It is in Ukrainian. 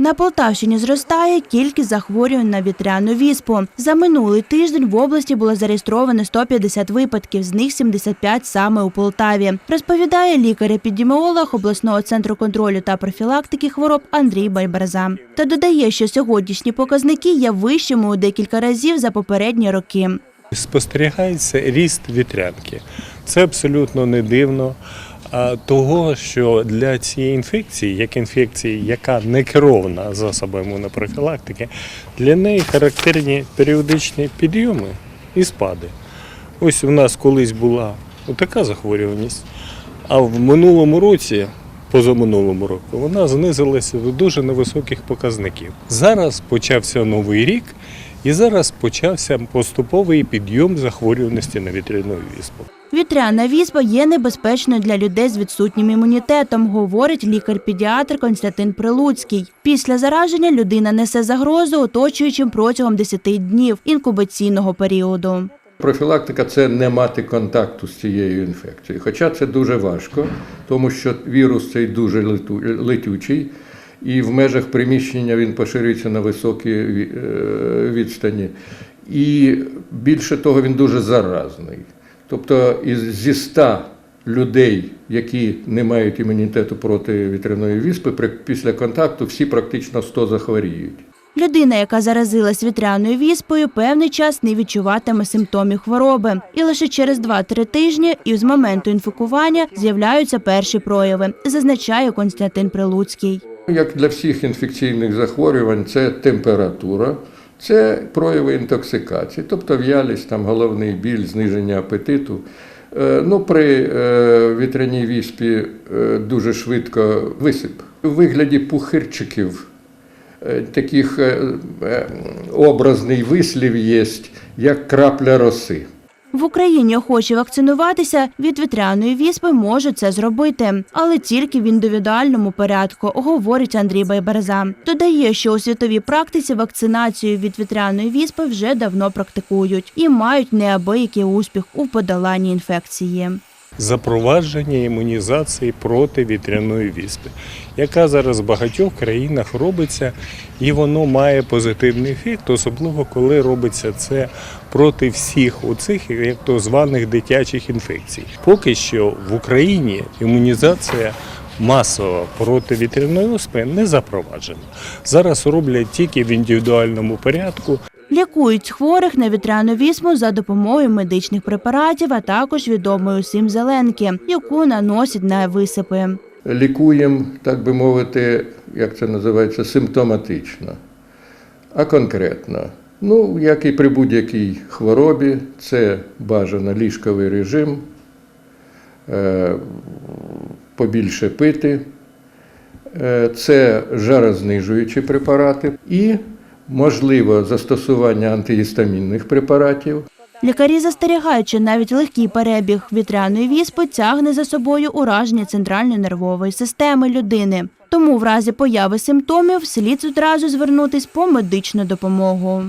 На Полтавщині зростає кількість захворювань на вітряну віспу. За минулий тиждень в області було зареєстровано 150 випадків, з них 75 саме у Полтаві. Розповідає лікар-епідеміолог обласного центру контролю та профілактики хвороб Андрій Байбарза. Та додає, що сьогоднішні показники є вищими у декілька разів за попередні роки. Спостерігається ріст вітрянки. Це абсолютно не дивно. Того, що для цієї інфекції, як інфекції, яка не керована засобами імунопрофілактики, для неї характерні періодичні підйоми і спади. Ось у нас колись була така захворюваність, а в минулому році, позаминулому року, вона знизилася до дуже невисоких показників. Зараз почався новий рік, і зараз почався поступовий підйом захворюваності на вітряну віспу. Вітряна віспа є небезпечною для людей з відсутнім імунітетом, говорить лікар-педіатр Константин Прилуцький. Після зараження людина несе загрозу оточуючим протягом 10 днів інкубаційного періоду. Профілактика це не мати контакту з цією інфекцією. Хоча це дуже важко, тому що вірус цей дуже летючий, і в межах приміщення він поширюється на високі е, відстані. І більше того, він дуже заразний. Тобто із зі 100 людей, які не мають імунітету проти вітряної віспи, при- після контакту всі практично 100 захворіють. Людина, яка заразилась вітряною віспою, певний час не відчуватиме симптомів хвороби. І лише через 2-3 тижні із моменту інфікування з'являються перші прояви, зазначає Константин Прилуцький. Як для всіх інфекційних захворювань, це температура, це прояви інтоксикації, тобто в'ялість, там головний біль, зниження апетиту. Е, Ну, при е, вітряній віспі е, дуже швидко висип. У вигляді пухирчиків таких образний вислів є, як крапля роси. В Україні охочі вакцинуватися від вітряної віспи можуть це зробити, але тільки в індивідуальному порядку, говорить Андрій Байберза. Додає, що у світовій практиці вакцинацію від вітряної віспи вже давно практикують і мають неабиякий успіх у подоланні інфекції. Запровадження імунізації проти вітряної віспи, яка зараз в багатьох країнах робиться, і воно має позитивний ефект, особливо коли робиться це проти всіх оцих як то званих дитячих інфекцій. Поки що в Україні імунізація масово проти вітряної оспи не запроваджена. Зараз роблять тільки в індивідуальному порядку. Лікують хворих на вітряну віспу за допомогою медичних препаратів, а також відомої усім зеленки, яку наносять на висипи. лікуємо, так би мовити, як це називається, симптоматично, а конкретно. Ну, як і при будь-якій хворобі, це бажано ліжковий режим, е, побільше пити, е, це жарознижуючі препарати і, можливо, застосування антигістамінних препаратів. Лікарі застерігають, що навіть легкий перебіг вітряної віспи тягне за собою ураження центральної нервової системи людини. Тому в разі появи симптомів слід одразу звернутись по медичну допомогу.